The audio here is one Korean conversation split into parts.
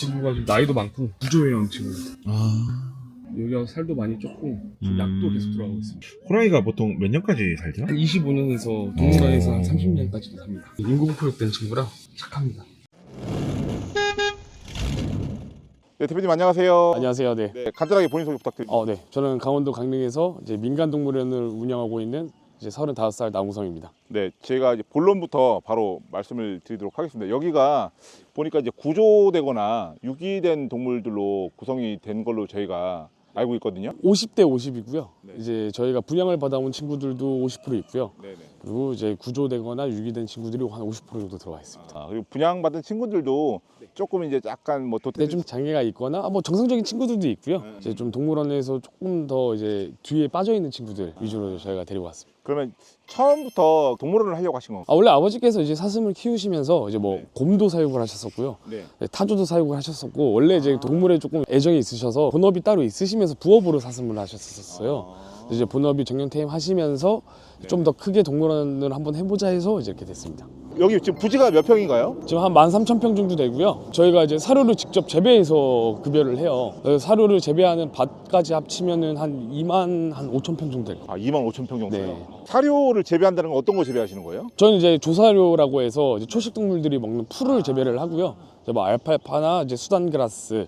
친구가 좀 나이도 많고 구조해온 친구입니다. 아. 여기가 살도 많이 쪘고 지금 약도 음. 계속 들어가고 있습니다. 호랑이가 보통 몇 년까지 살죠? 한 25년에서 동물원에서 어. 한 30년까지도 삽니다. 인공 포획된 친구라 착합니다. 네, 대표님 안녕하세요. 안녕하세요. 네. 네, 간단하게 본인 소개 부탁드립니다. 어, 네. 저는 강원도 강릉에서 이제 민간 동물원을 운영하고 있는 이제 35살 남우성입니다. 네, 제가 이제 본론부터 바로 말씀을 드리도록 하겠습니다. 여기가 보니까 이제 구조되거나 유기된 동물들로 구성이 된 걸로 저희가 알고 있거든요. 50대 50이고요. 네. 이제 저희가 분양을 받아온 친구들도 50% 있고요. 네 네. 그리고 이제 구조되거나 유기된 친구들이 한 50% 정도 들어가 있습니다. 아, 그리고 분양받은 친구들도 조금 이제 약간 뭐 도태 근데 좀 장애가 있거나 뭐 정상적인 친구들도 있고요. 네. 이제 좀 동물원에서 조금 더 이제 뒤에 빠져 있는 친구들 위주로 저희가 데리고 왔습니다. 그러면 처음부터 동물원을 하려고 하신 건가요? 아, 원래 아버지께서 이제 사슴을 키우시면서 이제 뭐 네. 곰도 사육을 하셨었고요. 네. 네, 타조도 사육을 하셨었고 원래 이제 동물에 조금 애정이 있으셔서 본업이 따로 있으시면서 부업으로 사슴을 하셨었어요. 아, 이제 본업이 정년 퇴임 하시면서 좀 더 크게 동물원을 한번 해보자 해서 이제 이렇게 됐습니다. 여기 지금 부지가 몇 평인가요? 지금 한 13,000평 정도 되고요. 저희가 이제 사료를 직접 재배해서 급여를 해요. 그래서 사료를 재배하는 밭까지 합치면은 한 2만 한 5천 평 정도 돼요. 아, 2만 5천 평 정도요. 네. 사료를 재배한다는 건 어떤 거 재배하시는 거예요? 저는 이제 조사료라고 해서 이제 초식 동물들이 먹는 풀을 재배를 하고요. 이제 뭐 알팔파나 이제 수단그라스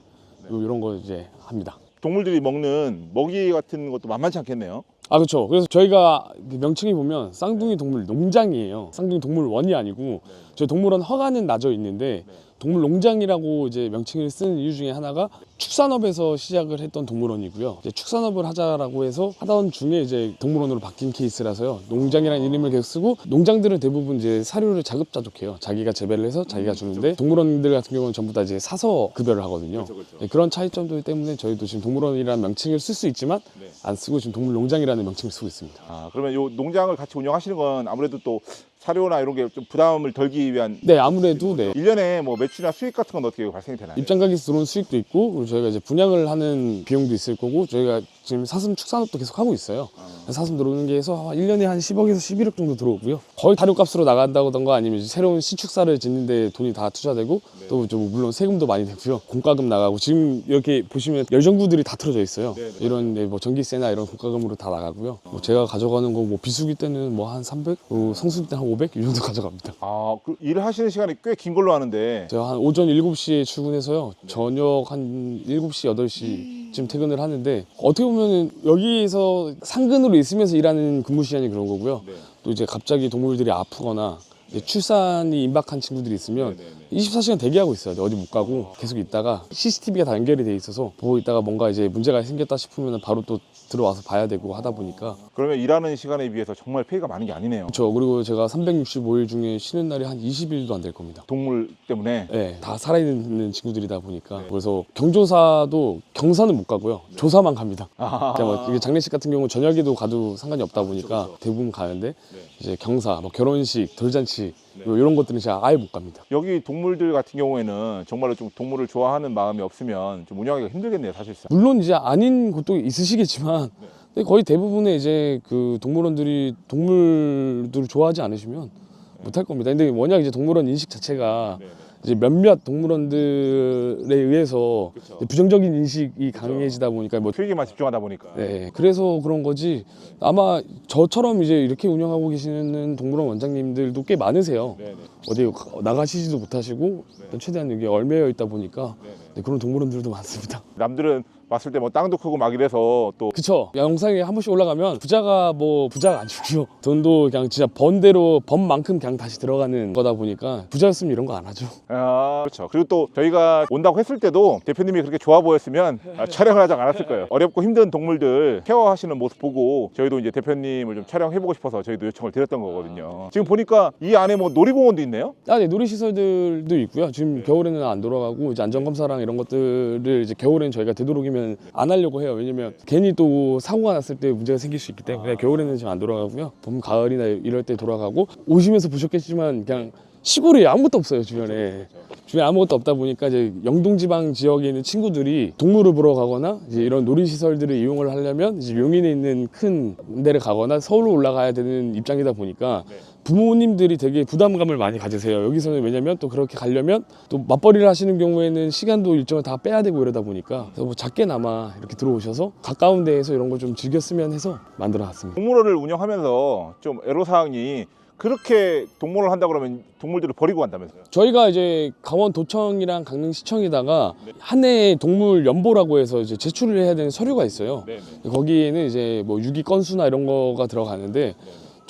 이런 거 이제 합니다. 동물들이 먹는 먹이 같은 것도 만만치 않겠네요. 아 그렇죠. 그래서 저희가 그 명칭이 보면 쌍둥이 동물 농장이에요. 쌍둥이 동물 원이 아니고 저희 동물원 허가는 나져 있는데 동물 농장이라고 이제 명칭을 쓴 이유 중에 하나가 축산업에서 시작을 했던 동물원이고요. 이제 축산업을 하자라고 해서 하던 중에 이제 동물원으로 바뀐 케이스라서요. 농장이라는 이름을 계속 쓰고 농장들은 대부분 이제 사료를 자급자족해요. 자기가 재배를 해서 자기가 주는데 동물원들 같은 경우는 전부 다 이제 사서 급여를 하거든요. 네, 그런 차이점들 때문에 저희도 지금 동물원이라는 명칭을 쓸 수 있지만 네. 안 쓰고 지금 동물농장이라는 명칭을 쓰고 있습니다. 아, 그러면 요 농장을 같이 운영하시는 건 아무래도 또 사료나 이런 게 좀 부담을 덜기 위한 네, 아무래도 네. 일년에뭐 매출이나 수익 같은 건 어떻게 발생이 되나요? 입장 가격에서 들어오는 수익도 있고 그리고 저희가 이제 분양을 하는 비용도 있을 거고 저희가 지금 사슴 축산업도 계속 하고 있어요. 사슴 들어오는 게 해서 한 1년에 한 10억에서 11억 정도 들어오고요. 거의 다료값으로 나간다던가 아니면 새로운 신축사를 짓는데 돈이 다 투자되고 또좀 물론 세금도 많이 되고요. 공과금 나가고 지금 이렇게 보시면 열전구들이 다 틀어져 있어요. 네, 네. 이런 네, 뭐 전기세나 이런 공과금으로 다 나가고요. 뭐 제가 가져가는 거 뭐 비수기 때는 뭐 한 300, 어, 성수기 때한500 이 정도 가져갑니다. 아, 그 일을 하시는 시간이 꽤 긴 걸로 아는데 제가 한 오전 7시에 출근해서요. 저녁 한 7시, 8시 쯤 퇴근을 하는데 어떻게 보면은 여기에서 상근으로 있으면서 일하는 근무 시간이 그런 거고요. 네. 또 이제 갑자기 동물들이 아프거나 이제 출산이 임박한 친구들이 있으면 네, 네, 24시간 대기하고 있어요. 어디 못 가고 계속 있다가 CCTV가 다 연결이 돼 있어서 보고 있다가 뭔가 이제 문제가 생겼다 싶으면 바로 또 들어와서 봐야 되고 하다 보니까 그러면 일하는 시간에 비해서 정말 페이가 많은 게 아니네요. 그렇죠. 그리고 제가 365일 중에 쉬는 날이 한 20일도 안 될 겁니다. 동물 때문에 네, 다 살아있는 친구들이다 보니까 그래서 경조사도 경사는 못 가고요 조사만 갑니다 아, 그냥 뭐 장례식 같은 경우 저녁에도 가도 상관이 없다 보니까 대부분 가는데 이제 경사, 뭐 결혼식, 돌잔치 뭐 이런 것들은 제가 아예 못 갑니다. 여기 동물들 같은 경우에는 정말로 좀 동물을 좋아하는 마음이 없으면 좀 운영하기가 힘들겠네요, 사실상. 물론 이제 아닌 곳도 있으시겠지만 근데 거의 대부분의 이제 그 동물원들이 동물들을 좋아하지 않으시면 못할 겁니다. 근데 워낙 이제 동물원 인식 자체가 이제 몇몇 동물원들에 의해서 이제 부정적인 인식이 강해지다 보니까 뭐 수익에만 집중하다 보니까. 네, 그래서 그런 거지. 아마 저처럼 이제 이렇게 운영하고 계시는 동물원 원장님들도 꽤 많으세요. 네, 네. 어디 나가시지도 못하시고 최대한 여기 얼매여 있다 보니까 네, 그런 동물원들도 많습니다. 남들은 봤을 때 뭐 땅도 크고 막 이래서 또 그쵸. 영상에 한 번씩 올라가면 부자가 뭐 부자가 아니고요. 돈도 그냥 진짜 번 대로 번 만큼 그냥 다시 들어가는 거다 보니까 부자였으면 이런 거 안 하죠. 아, 그렇죠. 그리고 또 저희가 온다고 했을 때도 대표님이 그렇게 좋아 보였으면 아, 촬영을 하지 않았을 거예요. 어렵고 힘든 동물들 케어하시는 모습 보고 저희도 이제 대표님을 좀 촬영해보고 싶어서 저희도 요청을 드렸던 거거든요. 지금 보니까 이 안에 뭐 놀이공원도 있네요. 아, 네, 놀이시설들도 있고요. 지금 겨울에는 안 돌아가고 이제 안전검사랑 이런 것들을 이제 겨울에는 저희가 되도록이면 안 하려고 해요. 왜냐면 괜히 또 사고가 났을 때 문제가 생길 수 있기 때문에 겨울에는 지금 안 돌아가고요. 봄, 가을이나 이럴 때 돌아가고 오시면서 보셨겠지만 그냥 시골에 아무것도 없어요 주변에 주변에 아무것도 없다 보니까 이제 영동지방 지역에 있는 친구들이 동물을 보러 가거나 이제 이런 놀이시설들을 이용을 하려면 이제 용인에 있는 큰 데를 가거나 서울로 올라가야 되는 입장이다 보니까 부모님들이 되게 부담감을 많이 가지세요. 여기서는 왜냐면 또 그렇게 가려면 또 맞벌이를 하시는 경우에는 시간도 일정을 다 빼야 되고 이러다 보니까 그래서 뭐 작게나마 이렇게 들어오셔서 가까운 데에서 이런 걸 좀 즐겼으면 해서 만들어 놨습니다. 동물원을 운영하면서 좀 애로사항이 그렇게 동물을 한다 그러면 동물들을 버리고 간다면서요? 저희가 이제 강원도청이랑 강릉시청에다가 한해 동물 연보라고 해서 이제 제출을 해야 되는 서류가 있어요. 네. 거기에는 이제 뭐 유기 건수나 이런 거가 들어가는데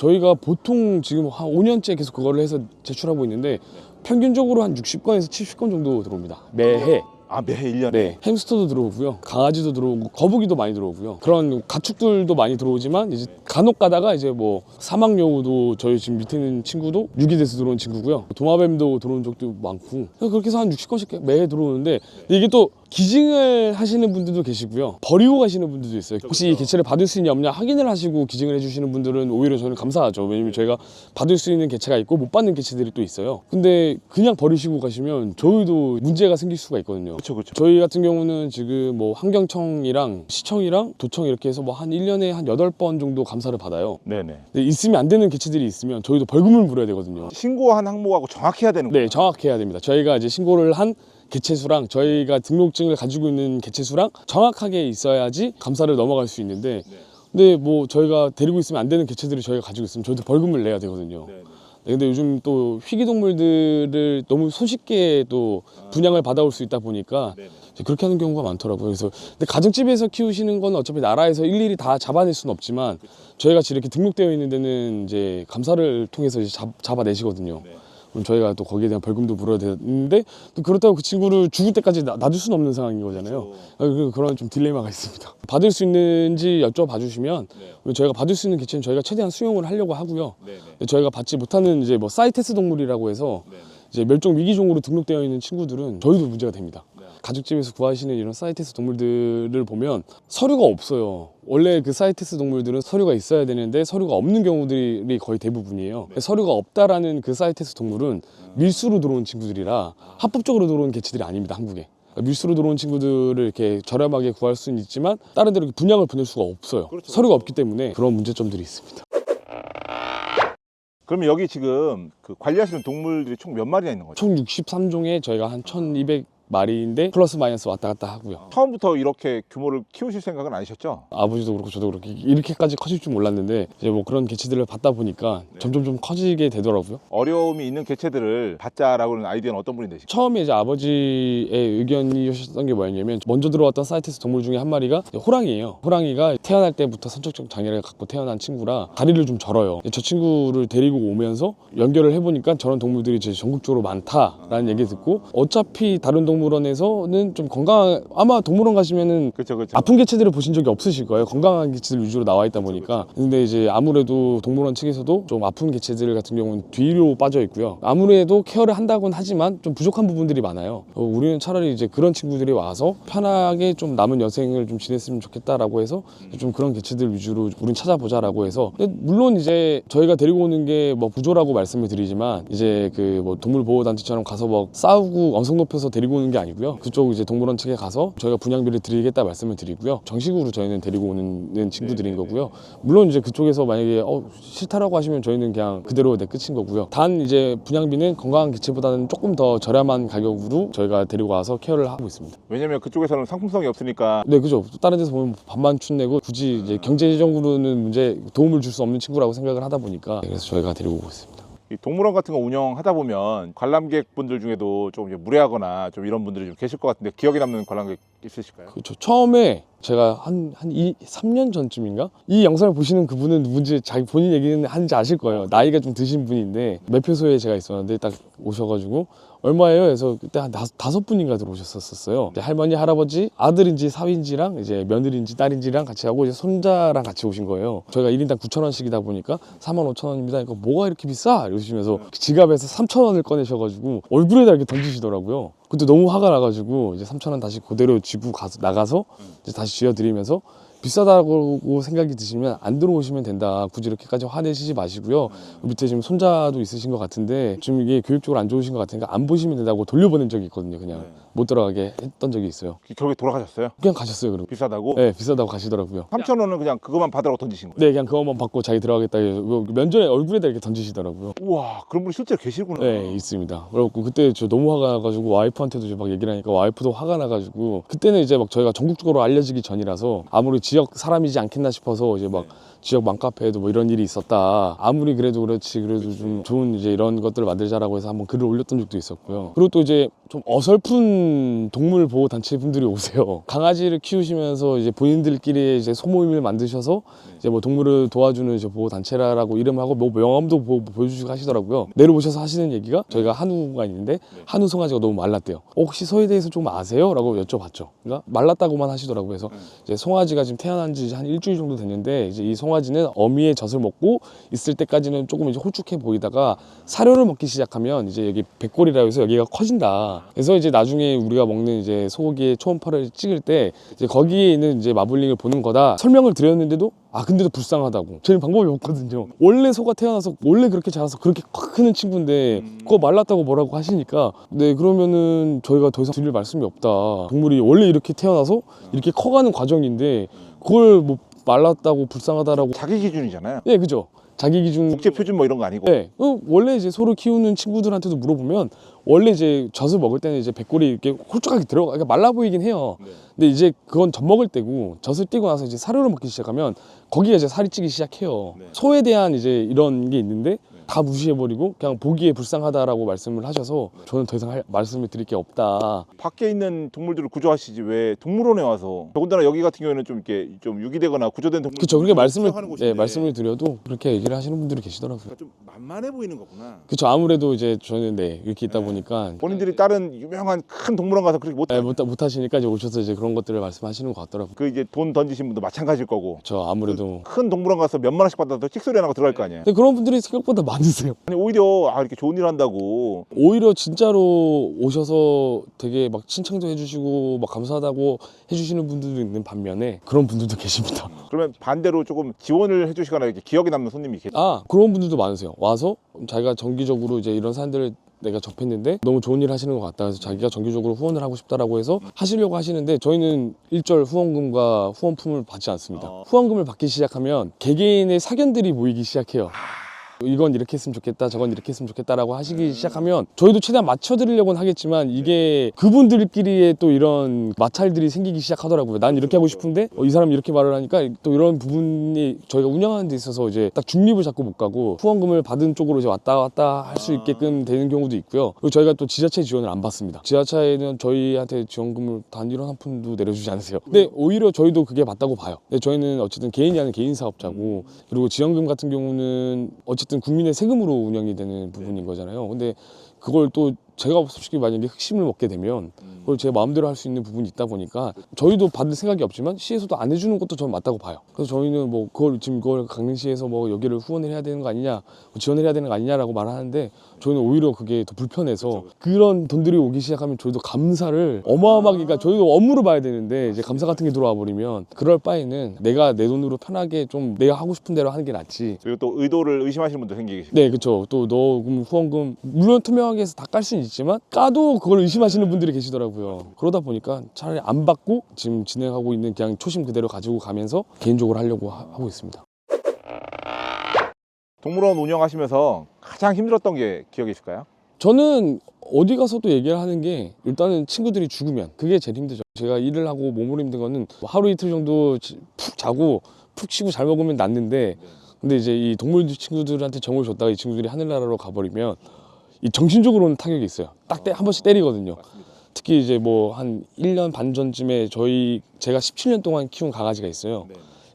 저희가 보통 지금 한 5년째 계속 그거를 해서 제출하고 있는데 평균적으로 한 60건에서 70건 정도 들어옵니다. 매해. 아 매해 1년에? 네. 햄스터도 들어오고요. 강아지도 들어오고 거북이도 많이 들어오고요. 그런 가축들도 많이 들어오지만 이제 간혹 가다가 이제 뭐 사막여우도 저희 지금 밑에 있는 친구도 유기돼서 들어온 친구고요. 도마뱀도 들어온 적도 많고 그래서 그렇게 해서 한 60건씩 매해 들어오는데 이게 또 기증을 하시는 분들도 계시고요. 버리고 가시는 분들도 있어요. 혹시 이 개체를 받을 수 있냐 없냐 확인을 하시고 기증을 해주시는 분들은 오히려 저는 감사하죠. 왜냐면 저희가 받을 수 있는 개체가 있고 못 받는 개체들이 또 있어요. 근데 그냥 버리시고 가시면 저희도 문제가 생길 수가 있거든요. 그렇죠, 그렇죠. 저희 같은 경우는 지금 뭐 환경청이랑 시청이랑 도청 이렇게 해서 뭐 한 1년에 한 8번 정도 감사를 받아요. 네네. 있으면 안 되는 개체들이 있으면 저희도 벌금을 물어야 되거든요. 신고한 항목하고 정확해야 되는 거예요. 네, 정확해야 됩니다. 저희가 이제 신고를 한 개체수랑 저희가 등록증을 가지고 있는 개체수랑 정확하게 있어야지 감사를 넘어갈 수 있는데 근데 뭐 저희가 데리고 있으면 안 되는 개체들을 저희가 가지고 있으면 저희도 벌금을 내야 되거든요. 네, 네. 네, 근데 요즘 또 희귀 동물들을 너무 손쉽게 또 분양을 받아올 수 있다 보니까 네, 네. 그렇게 하는 경우가 많더라고요. 그래서 근데 가정집에서 키우시는 건 어차피 나라에서 일일이 다 잡아낼 수는 없지만 저희가 같이 이렇게 등록되어 있는 데는 이제 감사를 통해서 이제 잡, 잡아내시거든요. 네. 그럼 저희가 또 거기에 대한 벌금도 물어야 되는데 또 그렇다고 그 친구를 죽을 때까지 놔- 놔둘 수는 없는 상황인 거잖아요. 그- 그런 좀 딜레마가 있습니다. 받을 수 있는지 여쭤봐 주시면 네. 저희가 받을 수 있는 개체는 저희가 최대한 수용을 하려고 하고요. 네, 네. 저희가 받지 못하는 이제 뭐 사이테스 동물이라고 해서 네, 네. 이제 멸종 위기종으로 등록되어 있는 친구들은 저희도 문제가 됩니다. 네. 가죽집에서 구하시는 이런 사이테스 동물들을 보면 서류가 없어요. 원래 그 사이테스 동물들은 서류가 있어야 되는데 서류가 없는 경우들이 거의 대부분이에요. 서류가 없다라는 그 사이테스 동물은 밀수로 들어온 친구들이라 합법적으로 들어온 개체들이 아닙니다. 한국에. 그러니까 밀수로 들어온 친구들을 이렇게 저렴하게 구할 수는 있지만 다른 데로 분양을 보낼 수가 없어요. 그렇죠. 서류가 없기 때문에 그런 문제점들이 있습니다. 그러면 여기 지금 그 관리하시는 동물들이 총 몇 마리나 있는 거죠? 총 63종에 저희가 한 1200 마리인데 플러스 마이너스 왔다 갔다 하고요. 처음부터 이렇게 규모를 키우실 생각은 아니셨죠? 아버지도 그렇고 저도 그렇게 이렇게까지 커질 줄 몰랐는데 이제 뭐 그런 개체들을 받다 보니까 점점 좀 커지게 되더라고요. 어려움이 있는 개체들을 받자라고 하는 아이디어는 어떤 분이 되실까요? 처음에 이제 아버지의 의견이셨던 게 뭐였냐면 먼저 들어왔던 사이트에서 동물 중에 한 마리가 호랑이에요. 호랑이가 태어날 때부터 선천적 장애를 갖고 태어난 친구라 다리를 좀 절어요. 저 친구를 데리고 오면서 연결을 해보니까 저런 동물들이 이제 전국적으로 많다라는 얘기 듣고 어차피 다른 동물 원에서는 좀 건강 아마 동물원 가시면은 그렇죠, 그렇죠. 아픈 개체들을 보신 적이 없으실 거예요. 건강한 개체들 위주로 나와 있다 보니까. 근데 이제 아무래도 동물원 측에서도 좀 아픈 개체들 같은 경우는 뒤로 빠져 있고요. 아무래도 케어를 한다곤 하지만 좀 부족한 부분들이 많아요. 어, 우리는 차라리 이제 그런 친구들이 와서 편하게 좀 남은 여생을 좀 지냈으면 좋겠다라고 해서 좀 그런 개체들 위주로 우린 찾아보자라고 해서 물론 이제 저희가 데리고 오는 게 뭐 부조라고 말씀을 드리지만 이제 그 뭐 동물보호단체처럼 가서 뭐 싸우고 언성 높여서 데리고 오는 게 아니고요. 그쪽 이제 동물원 측에 가서 저희가 분양비를 드리겠다 말씀을 드리고요. 정식으로 저희는 데리고 오는 친구들인 거고요. 물론 이제 그쪽에서 만약에 어, 싫다라고 하시면 저희는 그냥 그대로 내 끝인 거고요. 단 이제 분양비는 건강한 개체보다는 조금 더 저렴한 가격으로 저희가 데리고 와서 케어를 하고 있습니다. 왜냐면 그쪽에서는 상품성이 없으니까 네, 그죠. 또 다른 데서 보면 반만춘 내고 굳이 이제 경제적으로는 문제 도움을 줄 수 없는 친구라고 생각을 하다 보니까 그래서 저희가 데리고 오고 있습니다. 이 동물원 같은 거 운영하다 보면 관람객분들 중에도 좀 이제 무례하거나 좀 이런 분들이 좀 계실 것 같은데 기억에 남는 관람객 있으실까요? 그렇죠. 처음에 제가 한, 한 이, 3년 전쯤인가? 이 영상을 보시는 그분은 누군지 자기 본인 얘기는 하는지 아실 거예요. 나이가 좀 드신 분인데 매표소에 제가 있었는데 딱 오셔가지고 얼마예요? 그래서 그때 한 다섯, 분인가 들어오셨었어요. 할머니, 할아버지, 아들인지 사위인지랑 이제 며느리인지 딸인지랑 같이 하고 이제 손자랑 같이 오신 거예요. 저희가 1인당 9천 원씩이다 보니까 4만 5천 원입니다. 그러니까 뭐가 이렇게 비싸? 이러시면서 지갑에서 3천 원을 꺼내셔가지고 얼굴에다 이렇게 던지시더라고요. 그때 너무 화가 나가지고 이제 3천 원 다시 그대로 쥐고 가서 나가서 이제 다시 쥐어드리면서 비싸다고 생각이 드시면 안 들어오시면 된다. 굳이 이렇게까지 화내시지 마시고요. 밑에 지금 손자도 있으신 것 같은데 지금 이게 교육적으로 안 좋으신 것 같으니까 안 보시면 된다고 돌려보낸 적이 있거든요. 그냥 못 들어가게 했던 적이 있어요. 결국에 돌아가셨어요? 그냥 가셨어요. 그리고 비싸다고? 네 비싸다고 가시더라고요. 3천 원은 그냥 그것만 받으라고 던지신 거예요? 네 그냥 그것만 받고 자기 들어가겠다 해서 면전에 얼굴에다 이렇게 던지시더라고요. 우와 그런 분이 실제로 계시구나 네 있습니다. 그래갖고 그때 저 너무 화가 나가지고 와이프한테도 이제 막 얘기를 하니까 와이프도 화가 나가지고 그때는 이제 막 저희가 전국적으로 알려지기 전이라서 아무리 지역 사람이지 않겠나 싶어서 이제 막 지역 맘카페에도 뭐 이런 일이 있었다. 아무리 그래도 그렇지 그래도 좀 좋은 이제 이런 것들을 만들자라고 해서 한번 글을 올렸던 적도 있었고요. 그리고 또 이제 좀 어설픈 동물 보호 단체 분들이 오세요. 강아지를 키우시면서 이제 본인들끼리 이제 소모임을 만드셔서 이제 뭐 동물을 도와주는 이제 보호 단체라고 이름하고 뭐 명함도 보, 보여주시고 하시더라고요. 내려오셔서 하시는 얘기가 저희가 한우가 있는데 한우 송아지가 너무 말랐대요. 어, 혹시 소에 대해서 좀 아세요?라고 여쭤봤죠. 그러니까 말랐다고만 하시더라고요. 그래서 이제 송아지가 지금 태어난 지 한 일주일 정도 됐는데 이제 이 송아지 는 어미의 젖을 먹고 있을 때까지는 조금 이제 홀쭉해 보이다가 사료를 먹기 시작하면 이제 여기 백골이라고 해서 여기가 커진다. 그래서 이제 나중에 우리가 먹는 이제 소고기의 초음파를 찍을 때 이제 거기에 있는 이제 마블링을 보는 거다 설명을 드렸는데도 아 근데도 불쌍하다고. 저희는 방법이 없거든요. 원래 소가 태어나서 원래 그렇게 자라서 그렇게 확 크는 친구인데 그거 말랐다고 뭐라고 하시니까 네 그러면은 저희가 더 이상 드릴 말씀이 없다. 동물이 원래 이렇게 태어나서 이렇게 커가는 과정인데 그걸 뭐 말랐다고 불쌍하다라고 자기 기준이잖아요 네 그죠 자기 기준 국제 표준 뭐 이런 거 아니고 네. 어, 원래 이제 소를 키우는 친구들한테도 물어보면 원래 이제 젖을 먹을 때는 이제 백골이 이렇게 홀쭉하게 들어가 그러니까 말라 보이긴 해요. 근데 이제 그건 젖 먹을 때고 젖을 띄고 나서 이제 사료를 먹기 시작하면 거기가 이제 살이 찌기 시작해요. 소에 대한 이제 이런 게 있는데 다 무시해버리고 그냥 보기에 불쌍하다라고 말씀을 하셔서 저는 더 이상 할, 말씀을 드릴 게 없다. 밖에 있는 동물들을 구조하시지 왜 동물원에 와서 더군다나 여기 같은 경우에는 좀 이렇게 좀 유기되거나 구조된 동물 그렇죠. 그렇게 말씀을 네, 말씀을 드려도 그렇게 얘기를 하시는 분들이 계시더라고요. 그러니까 좀 만만해 보이는 거구나 그렇죠. 아무래도 이제 저는 네 이렇게 있다 보니까 본인들이 다른 유명한 큰 동물원 가서 그렇게 못 네, 못, 못 하시니까 이제 오셔서 이제 그런 것들을 말씀하시는 것 같더라고요. 그 이제 돈 던지신 분도 마찬가지일 거고 저 아무래도 큰 동물원 가서 몇만 원씩 받아도 찍소리 안 하고 들어갈 거 아니에요 근데 그런 분들이 생각보다 많 으세요. 아니 오히려 아 이렇게 좋은 일 한다고 오히려 진짜로 오셔서 되게 막 칭찬도 해주시고 막 감사하다고 해주시는 분들도 있는 반면에 그런 분들도 계십니다. 그러면 반대로 조금 지원을 해주시거나 이렇게 기억에 남는 손님이 계세요 아 그런 분들도 많으세요. 와서 자기가 정기적으로 이제 이런 사람들을 내가 접했는데 너무 좋은 일 하시는 것 같다. 그래서 자기가 정기적으로 후원을 하고 싶다라고 해서 하시려고 하시는데 저희는 일절 후원금과 후원품을 받지 않습니다. 어. 후원금을 받기 시작하면 개개인의 사견들이 모이기 시작해요. 이건 이렇게 했으면 좋겠다, 저건 이렇게 했으면 좋겠다라고 하시기 시작하면 저희도 최대한 맞춰드리려고는 하겠지만 이게 그분들끼리의 또 이런 마찰들이 생기기 시작하더라고요. 난 이렇게 하고 싶은데 어, 이 사람이 이렇게 말을 하니까 또 이런 부분이 저희가 운영하는 데 있어서 이제 딱 중립을 잡고 못 가고 후원금을 받은 쪽으로 이제 왔다 갔다 할 수 있게끔 되는 경우도 있고요. 그리고 저희가 또 지자체 지원을 안 받습니다. 지자체에는 저희한테 지원금을 단일원 한 푼도 내려주지 않으세요. 근데 오히려 저희도 그게 맞다고 봐요. 근데 저희는 어쨌든 개인이 하는 개인 사업자고 그리고 지원금 같은 경우는 어쨌든 국민의 세금으로 운영이 되는 부분인 거잖아요. 근데 그걸 또 제가 솔직히 만약에 흑심을 먹게 되면 그걸 제 마음대로 할 수 있는 부분이 있다 보니까 저희도 받을 생각이 없지만 시에서도 안 해주는 것도 저는 맞다고 봐요. 그래서 저희는 뭐 그걸 지금 그걸 강릉시에서 뭐 여기를 후원을 해야 되는 거 아니냐, 뭐 지원을 해야 되는 거 아니냐라고 말하는데 저희는 오히려 그게 더 불편해서 그런 돈들이 오기 시작하면 저희도 감사를 어마어마하게 그러니까 저희도 업무로 봐야 되는데 이제 감사 같은 게 들어와 버리면 그럴 바에는 내가 내 돈으로 편하게 좀 내가 하고 싶은 대로 하는 게 낫지. 그리고 또 의도를 의심하시는 분도 생기고 계시고 네, 그렇죠. 또 너 후원금 물론 투명하게 해서 다 깔 수는 있지만 까도 그걸 의심하시는 분들이 계시더라고요. 그러다 보니까 차라리 안 받고 지금 진행하고 있는 그냥 초심 그대로 가지고 가면서 개인적으로 하려고 하, 고 있습니다. 동물원 운영하시면서 가장 힘들었던 게 기억이 있을까요? 저는 어디 가서도 얘기를 하는 게 일단은 친구들이 죽으면 그게 제일 힘들죠. 제가 일을 하고 몸으로 힘든 거는 하루 이틀 정도 지- 푹 자고 푹 쉬고 잘 먹으면 낫는데 근데 이제 이 동물 친구들한테 정을 줬다가 이 친구들이 하늘나라로 가버리면 이 정신적으로는 타격이 있어요. 딱 한 번씩 때리거든요. 특히 이제 뭐 한 1년 반 전쯤에 저희 제가 17년 동안 키운 강아지가 있어요.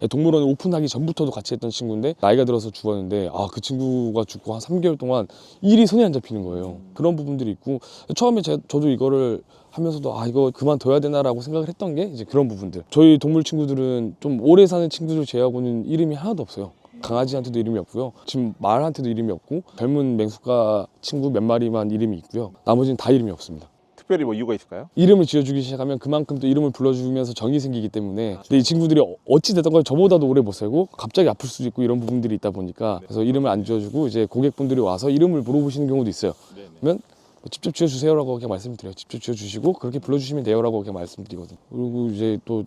동물원 오픈하기 전부터도 같이 했던 친구인데 나이가 들어서 죽었는데 아 그 친구가 죽고 한 3개월 동안 일이 손에 안 잡히는 거예요. 그런 부분들이 있고 처음에 제, 저도 이거를 하면서도 아 이거 그만둬야 되나라고 생각을 했던 게 이제 그런 부분들. 저희 동물 친구들은 좀 오래 사는 친구들 제하고는 이름이 하나도 없어요. 강아지한테도 이름이 없고요. 지금 말한테도 이름이 없고 젊은 맹수가 친구 몇 마리만 이름이 있고요. 나머지는 다 이름이 없습니다. 특별히 뭐 이유가 있을까요? 이름을 지어주기 시작하면 그만큼 또 이름을 불러주면서 정이 생기기 때문에 근데 이 친구들이 어- 어찌 됐던 간 저보다도 오래 못 살고 갑자기 아플 수도 있고 이런 부분들이 있다 보니까 그래서 이름을 안 지어주고 이제 고객분들이 와서 이름을 물어보시는 경우도 있어요 그러면 뭐 직접 지어주세요라고 그냥 말씀드려요 직접 지어주시고 그렇게 불러주시면 돼요라고 그냥 말씀드리거든요 그리고 이제 또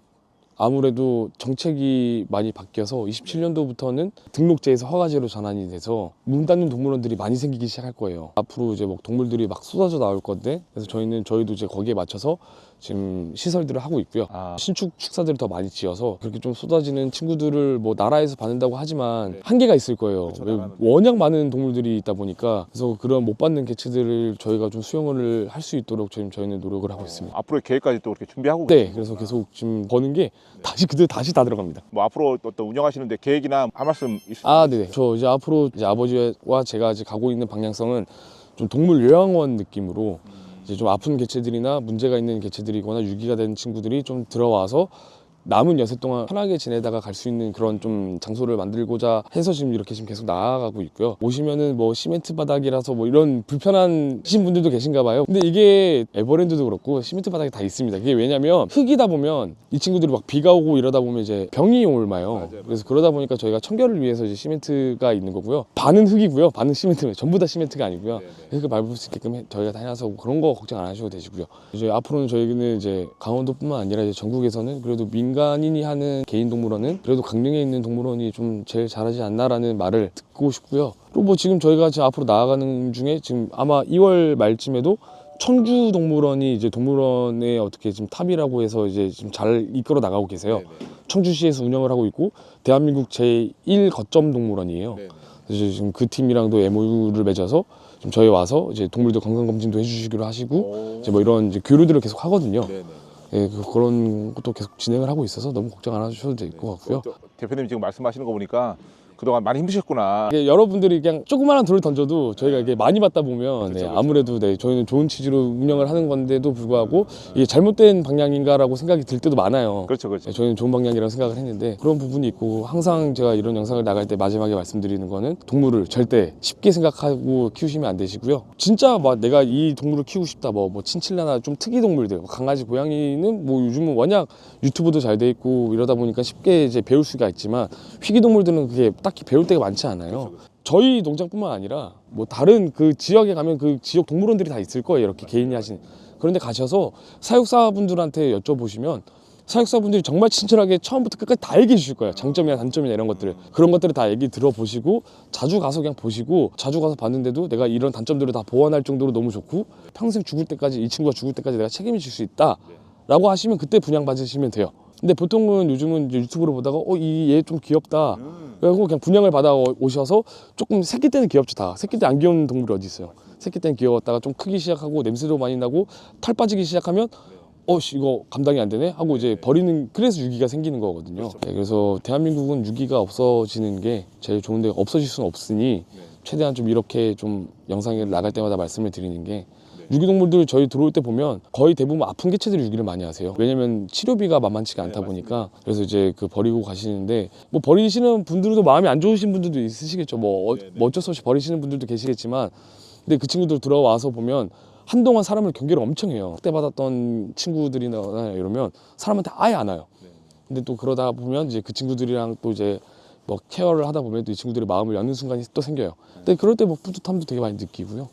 아무래도 정책이 많이 바뀌어서 27년도부터는 등록제에서 허가제로 전환이 돼서 문 닫는 동물원들이 많이 생기기 시작할 거예요. 앞으로 이제 뭐 동물들이 막 쏟아져 나올 건데 그래서 저희는 저희도 이제 거기에 맞춰서 지금 시설들을 하고 있고요. 아, 신축 축사들을 더 많이 지어서 그렇게 좀 쏟아지는 친구들을 뭐 나라에서 받는다고 하지만 한계가 있을 거예요. 왜- 나라는. 워낙 많은 동물들이 있다 보니까 그래서 그런 못 받는 개체들을 저희가 좀 수용을 할 수 있도록 지금 저희는 노력을 하고 있습니다. 앞으로의 계획까지 또 이렇게 준비하고 네, 그래서. 계속 지금 버는 게 다시 그대로 다시 다 들어갑니다. 뭐 앞으로 어떤 운영하시는데 계획이나 한 말씀 있으세요? 아, 네네. 저 이제 앞으로 이제 아버지와 제가 이제 가고 있는 방향성은 좀 동물 요양원 느낌으로 이제 좀 아픈 개체들이나 문제가 있는 개체들이거나 유기가 된 친구들이 좀 들어와서 남은 여세 동안 편하게 지내다가 갈 수 있는 그런 좀 장소를 만들고자 해서 지금 이렇게 지금 계속 나아가고 있고요. 오시면은 뭐 시멘트 바닥이라서 뭐 이런 불편하신 분들도 계신가 봐요. 근데 이게 에버랜드도 그렇고 시멘트 바닥이 다 있습니다. 그게 왜냐면 흙이다 보면 이 친구들이 막 비가 오고 이러다 보면 이제 병이 옮아요. 그래서 그러다 보니까 저희가 청결을 위해서 이제 시멘트가 있는 거고요. 반은 흙이고요. 반은 시멘트예요. 전부 다 시멘트가 아니고요. 흙을 밟을 수 있게끔 해- 저희가 다 해놔서 그런 거 걱정 안 하셔도 되시고요. 이제 앞으로는 저희는 이제 강원도뿐만 아니라 이제 전국에서는 그래도 민 간인이 하는 개인 동물원은 그래도 강릉에 있는 동물원이 좀 제일 잘하지 않나라는 말을 듣고 싶고요. 또 뭐 지금 저희가 지금 앞으로 나아가는 중에 지금 아마 2월 말쯤에도 청주 동물원이 이제 동물원의 어떻게 지금 탑이라고 해서 이제 지금 잘 이끌어 나가고 계세요. 청주시에서 운영을 하고 있고 대한민국 제1 거점 동물원이에요. 그래서 지금 그 팀이랑도 MOU를 맺어서 좀 저희 와서 이제 동물들 건강 검진도 해주시기로 하시고 이제 뭐 이런 이제 교류들을 계속 하거든요. 예, 그- 그런 것도 계속 진행을 하고 있어서 너무 걱정 안 하셔도 될 것 같고요. 저- 대표님 지금 말씀하시는 거 보니까 그동안 많이 힘드셨구나. 이게 여러분들이 그냥 조그마한 돌을 던져도 저희가 이게 많이 받다 보면 네. 아무래도 네, 저희는 좋은 취지로 운영을 하는 건데도 불구하고 이게 잘못된 방향인가라고 생각이 들 때도 많아요. 그렇죠, 그렇죠. 네, 저희는 좋은 방향이라고 생각을 했는데 그런 부분이 있고 항상 제가 이런 영상을 나갈 때 마지막에 말씀드리는 거는 동물을 절대 쉽게 생각하고 키우시면 안 되시고요. 진짜 막 내가 이 동물을 키우고 싶다 뭐, 뭐 친칠라나 좀 특이 동물들 뭐 강아지 고양이는 뭐 요즘은 워낙 유튜브도 잘 돼 있고 이러다 보니까 쉽게 이제 배울 수가 있지만 희귀 동물들은 그게 딱히 배울 때가 많지 않아요. 저희 농장뿐만 아니라 뭐 다른 그 지역에 가면 그 지역 동물원들이 다 있을 거예요. 이렇게 개인이 하신 그런데 가셔서 사육사분들한테 여쭤보시면 사육사분들이 정말 친절하게 처음부터 끝까지 다 얘기해 주실 거예요. 장점이나 단점이나 이런 것들을. 그런 것들을 다 얘기 들어보시고 자주 가서 그냥 보시고 자주 가서 봤는데도 내가 이런 단점들을 다 보완할 정도로 너무 좋고 평생 죽을 때까지 이 친구가 죽을 때까지 내가 책임을 질수 있다. 라고 하시면 그때 분양 받으시면 돼요. 근데 보통은 요즘은 유튜브로 보다가 어 이 얘 좀 귀엽다. 그래갖고 그냥 분양을 받아 오셔서 조금 새끼 때는 귀엽죠 다. 새끼 때 안 귀여운 동물이 어디 있어요. 새끼 때는 귀여웠다가 좀 크기 시작하고 냄새도 많이 나고 털 빠지기 시작하면 어씨 이거 감당이 안 되네 하고 이제 버리는 그래서 유기가 생기는 거거든요. 네, 그래서 대한민국은 유기가 없어지는 게 제일 좋은데 없어질 수는 없으니 최대한 좀 이렇게 좀 영상에 나갈 때마다 말씀을 드리는 게 유기동물들 저희 들어올 때 보면 거의 대부분 아픈 개체들이 유기를 많이 하세요. 왜냐면 치료비가 만만치가 않다 보니까 그래서 이제 그 버리고 가시는데 뭐 버리시는 분들도 마음이 안 좋으신 분들도 있으시겠죠. 뭐, 어, 뭐 어쩔 수 없이 버리시는 분들도 계시겠지만 근데 그 친구들 들어와서 보면 한동안 사람을 경계를 엄청 해요. 학대 받았던 친구들이나 이러면 사람한테 아예 안 와요. 근데 또 그러다 보면 이제 그 친구들이랑 또 이제 뭐 케어를 하다 보면 또 이 친구들이 마음을 여는 순간이 또 생겨요. 근데 그럴 때 뭐 뿌듯함도 되게 많이 느끼고요.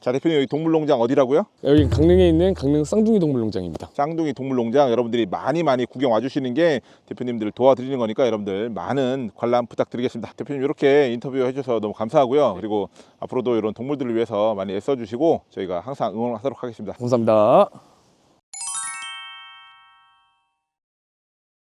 자, 대표님 여기 동물농장 어디라고요? 여기 강릉에 있는 강릉 쌍둥이 동물농장입니다. 쌍둥이 동물농장 여러분들이 많이 많이 구경 와주시는 게 대표님들을 도와드리는 거니까 여러분들 많은 관람 부탁드리겠습니다. 대표님 이렇게 인터뷰 해주셔서 너무 감사하고요. 그리고 앞으로도 이런 동물들을 위해서 많이 애써주시고 저희가 항상 응원하도록 하겠습니다. 감사합니다.